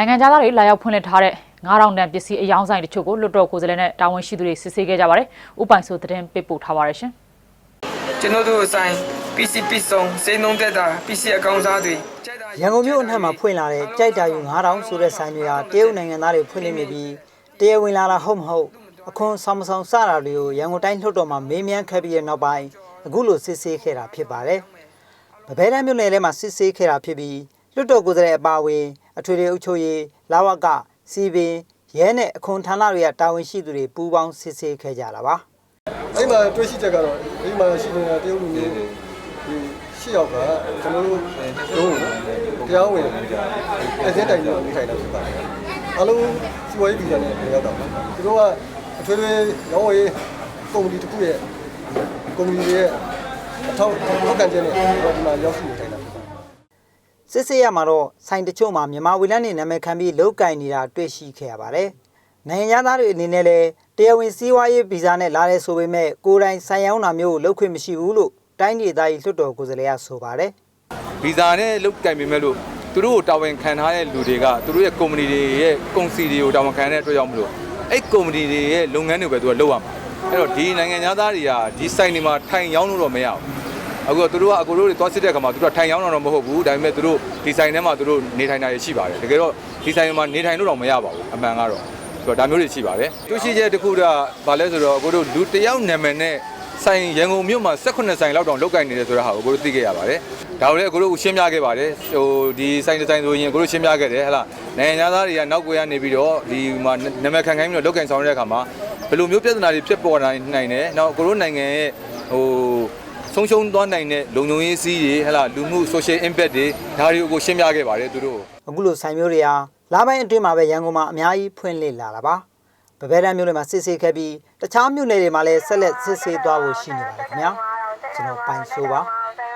နိုင်ငံသားတွေလာရောက်ဖွင့်လှစ်ထားတဲ့9000တန်ပစ္စည်းအယောင်းဆိုင်တချို့ကိုလွတ်တော်ကိုယ်စားလှယ်နဲ့တာဝန်ရှိသူတွေစစ်ဆေးခဲ့ကြပါတယ်။ဥပိုင်ဆိုသတင်းပေးပို့ထားပါတယ်ရှင်။ကျွန်တော်တို့အဆိုင် PC ပစ်ဆုံးစိတ်နှုံးသက်တာ PC အကောင်စားတွေကြိုက်တာရန်ကုန်မြို့အနှံ့မှာဖွင့်လာတဲ့ကြိုက်တာယူ9000ဆိုတဲ့ဆိုင်တွေဟာတရုတ်နိုင်ငံသားတွေဖွင့်လှစ်နေပြီးတရားဝင်လာတာဟုတ်မဟုတ်အခွန်ဆောင်မဆောင်စတာတွေကိုရန်ကုန်တိုင်းလှုပ်တော်မှာမေးမြန်းခဲ့ပြီးတဲ့နောက်ပိုင်းအခုလိုစစ်ဆေးခဲ့တာဖြစ်ပါတယ်။ဗဘဲတန်းမြို့နယ်ထဲမှာစစ်ဆေးခဲ့တာဖြစ်ပြီးလွတ်တော်ကိုယ်စားလှယ်အပါအဝင် အထွေထွေအုပ်ချုပ်ရေးလာဝကစီပင်ရဲနဲ့အခွန်ဌာနတွေကတာဝန်ရှိသူတွေပူးပေါင်းစစ်ဆေးခဲ့ကြတာပါ။အဲ့မှာတွေ့ရှိချက်ကတော့ဒီမှာရှိနေတာတရုတ်လူမျိုးဒီရှစ်ယောက်ကကျွန်တော်တို့တို့တရားဝင်အစင်းတိုင်လို့နေထိုင်တာဖြစ်ပါတယ်။အလုံးစီဝါရေးဗီဇာနဲ့ရောက်တာပါ။သူတို့ကအထွေထွေရောင်းဝယ်ကုမ္ပဏီတစ်ခုရဲ့ကုမ္ပဏီရဲ့အထောက်ထောက်ခံချက်နဲ့ဒီမှာရောက်ရှိနေထိုင်တာဖြ စ်ပါတယ်။စစ်စစ်ရမှာတော့ဆိုင်တချို့မှာမြန်မာဝီလန်းနေနာမည်ခံပြီးလောက်ကင်နေတာတွေ့ရှိခဲ့ရပါတယ်။နိုင်ငံသားတွေအနေနဲ့လည်းတရားဝင်စည်းဝါးရေးဗီဇာနဲ့လာတဲ့ဆိုပေမဲ့ကိုယ်တိုင်ဆိုင်ရောက်တာမျိုးကိုလုပ်ခွင့်မရှိဘူးလို့တိုင်းဒေသကြီးလွှတ်တော်ကိုယ်စားလှယ်ကဆိုပါတယ်ဗီဇာနဲ့လုတ်ကင်ပေမဲ့လို့သူတို့ကိုတာဝန်ခံထားတဲ့လူတွေကသူတို့ရဲ့ကုမ္ပဏီတွေရဲ့ကုန်စီတွေကိုတာဝန်ခံတဲ့အတွက်ကြောင့်မလို့အဲ့ကုမ္ပဏီတွေရဲ့လုပ်ငန်းတွေပဲသူကလုပ်ရမှာအဲ့တော့ဒီနိုင်ငံသားတွေကဒီဆိုင်တွေမှာထိုင်ရောင်းလို့တော့မရဘူး အခုကသူတို့ကအကိုတို့တွေသွားစစ်တဲ့အခါမှာသူတို့ကထိုင်ရောင်းတော့မဟုတ်ဘူးဒါပေမဲ့သူတို့ဒီဆိုင်ထဲမှာသူတို့နေထိုင်တာတွေရှိပါတယ်တကယ်တော့ဒီဆိုင်မှာနေထိုင်လို့တော့မရပါဘူးအမှန်ကတော့ဆိုတော့ဒါမျိုးတွေရှိပါတယ်သူရှိချက်တစ်ခုကဘာလဲဆိုတော့အကိုတို့လူတစ်ယောက်နာမည်နဲ့ဆိုင်ရန်ကုန်မြို့မှာ18ဆိုင်လောက်တောင်လောက်ကင်နေတယ်ဆိုတဲ့ဟာကိုကိုတို့သိခဲ့ရပါတယ်။ဒါကိုလည်းကိုတို့ရှင်းပြခဲ့ပါတယ်။ဟိုဒီဆိုင်တစ်ဆိုင်ဆိုရင်ကိုတို့ရှင်းပြခဲ့တယ်ဟဲ့လား။နိုင်ငံသားတွေကနောက်ကိုရနေပြီးတော့ဒီမှာနာမည်ခံခိုင်းပြီးတော့လောက်ကင်ဆောင်ရတဲ့အခါမှာဘယ်လိုမျိုးပြဿနာတွေဖြစ်ပေါ်နိုင်နိုင်တယ်။နောက်ကိုတို့နိုင်ငံရဲ့ဟို ဆုံးရှုံးသွားနိုင်တဲ့လုံခြုံရေးစည်းတွေဟဲ့လားလူမှု social impact တွေဒါတွေကိုရှင်းပြခဲ့ပါတယ်သူတို့။။အခုလိုဆိုင်မျိုးတွေဟာလာပိုင်းအတွင်းမှာပဲရန်ကုန်မှာအများကြီးဖွင့်လှစ်လာတာပါ။ဗဘဲတန်းမြို့နယ်မှာစစ်ဆေးခဲ့ပြီးတခြားမြို့နယ်တွေမှာလည်းဆက်လက်စစ်ဆေးသွားဖို့ရှိနေပါတယ်ခင်ဗျာ။ကျွန်တော်ပိုင်ဆိုးပါ။